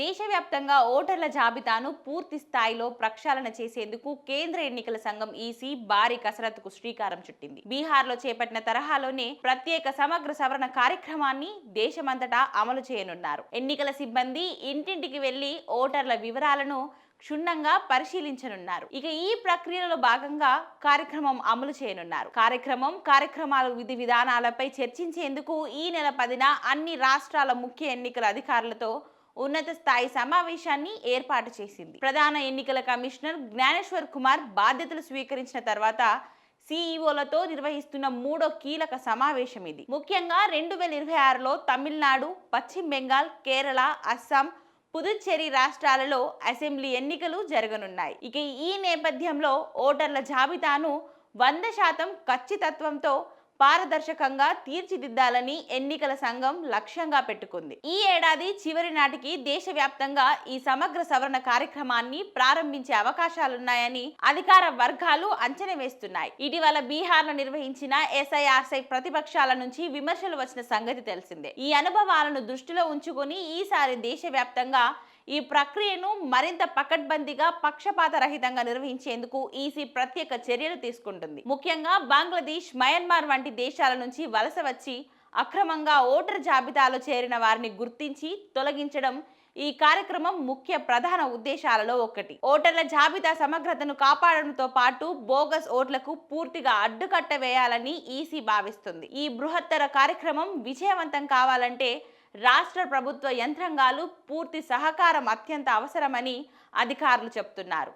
దేశవ్యాప్తంగా ఓటర్ల జాబితాను పూర్తి స్థాయిలో ప్రక్షాళన చేసేందుకు కేంద్ర ఎన్నికల సంఘం ఈసీ భారీ కసరత్తుకు శ్రీకారం చుట్టింది. బీహార్లో చేపట్టిన తరహాలోనే ప్రత్యేక సమగ్ర సవరణ కార్యక్రమాన్ని దేశమంతటా అమలు చేయనున్నారు. ఎన్నికల సిబ్బంది ఇంటింటికి వెళ్ళి ఓటర్ల వివరాలను క్షుణ్ణంగా పరిశీలించనున్నారు. ఇక ఈ ప్రక్రియలో భాగంగా కార్యక్రమం అమలు చేయనున్నారు. కార్యక్రమం కార్యక్రమాల విధి విధానాలపై చర్చించేందుకు ఈ నెల పదిన అన్ని రాష్ట్రాల ముఖ్య ఎన్నికల అధికారులతో ఉన్నత స్థాయి సమావేశాన్ని ఏర్పాటు చేసింది. ప్రధాన ఎన్నికల కమిషనర్ జ్ఞానేశ్వర్ కుమార్ బాధ్యతలు స్వీకరించిన తర్వాత సీఈఓలతో నిర్వహిస్తున్న మూడో కీలక సమావేశం ఇది. ముఖ్యంగా రెండు వేల ఇరవై ఆరులో తమిళనాడు పశ్చిమ బెంగాల్ కేరళ అస్సాం పుదుచ్చేరి రాష్ట్రాలలో అసెంబ్లీ ఎన్నికలు జరగనున్నాయి. ఇక ఈ నేపథ్యంలో ఓటర్ల జాబితాను వంద శాతం ఖచ్చితత్వంతో పారదర్శకంగా తీర్చిదిద్దాలని ఎన్నికల సంఘం లక్ష్యంగా పెట్టుకుంది. ఈ ఏడాది చివరి నాటికి దేశవ్యాప్తంగా ఈ సమగ్ర సవరణ కార్యక్రమాన్ని ప్రారంభించే అవకాశాలున్నాయని అధికార వర్గాలు అంచనా వేస్తున్నాయి. ఇటీవల బీహార్లో నిర్వహించిన ఎస్ఐఆర్సై ప్రతిపక్షాల నుంచి విమర్శలు వచ్చిన సంగతి తెలిసిందే. ఈ అనుభవాలను దృష్టిలో ఉంచుకొని ఈసారి దేశవ్యాప్తంగా ఈ ప్రక్రియను మరింత పకడ్బందీగా పక్షపాత రహితంగా నిర్వహించేందుకు ఈసీ ప్రత్యేక చర్యలు తీసుకుంటుంది. ముఖ్యంగా బంగ్లాదేశ్ మయన్మార్ వంటి దేశాల నుంచి వలస వచ్చి అక్రమంగా ఓటర్ జాబితాలో చేరిన వారిని గుర్తించి తొలగించడం ఈ కార్యక్రమం ముఖ్య ప్రధాన ఉద్దేశాలలో ఒకటి. ఓటర్ల జాబితా సమగ్రతను కాపాడడంతో పాటు బోగస్ ఓట్లకు పూర్తిగా అడ్డుకట్ట వేయాలని ఈసీ భావిస్తుంది. ఈ బృహత్తర కార్యక్రమం విజయవంతం కావాలంటే రాష్ట్ర ప్రభుత్వ యంత్రాంగాలు పూర్తి సహకారం అత్యంత అవసరమని అధికారులు చెప్తున్నారు.